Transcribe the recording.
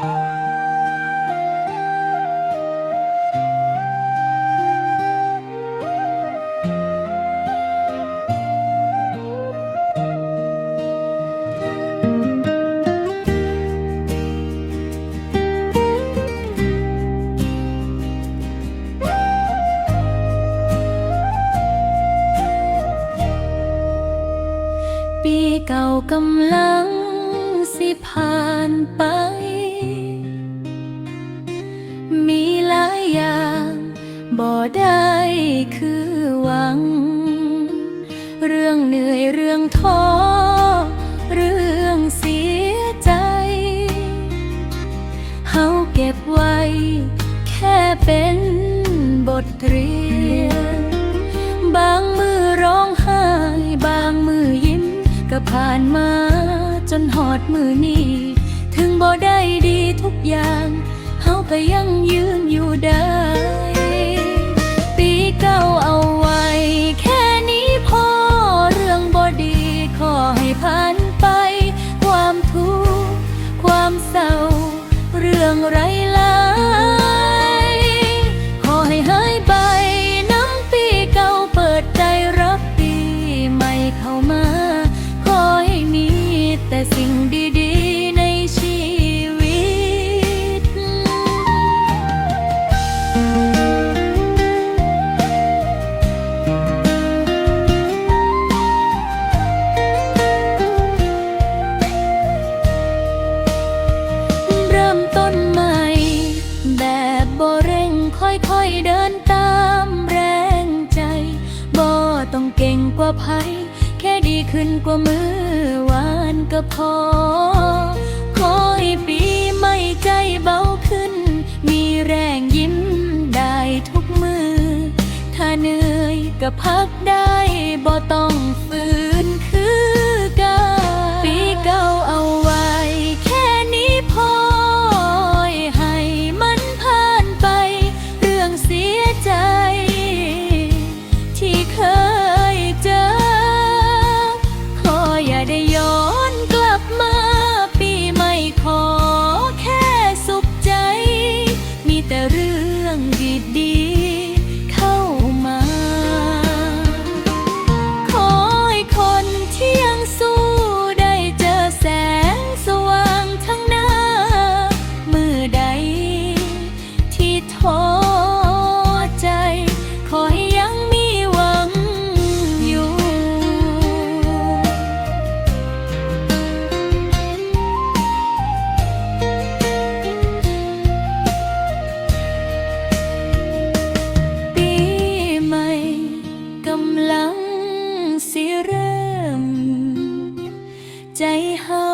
ปีเก่ากำลังสิผ่านไป บ่ได้คือหวัง เรื่องเหนื่อยเรื่องท้อเรื่องเสียใจเฮาเก็บไว้ แค่เป็นบทเรียน บางมือร้องไห้ บางมือยิ้มก็ผ่านมาจนหอดมือนี้ ถึงบ่ได้ดีทุกอย่างเฮาก็ยังยืนอยู่ เรื่องไร ค่อยๆเดินตามแรงใจบ่ต้องเก่งกว่าไผแค่ดีขึ้นกว่ามือวานก็พอขอให้ปีใหม่ใจเบาขึ้น มีแรงยิ้มได้ทุกมือ ถ้าเหนื่อยก็พักได้บ่ต้อง รื่องดีดี เฮา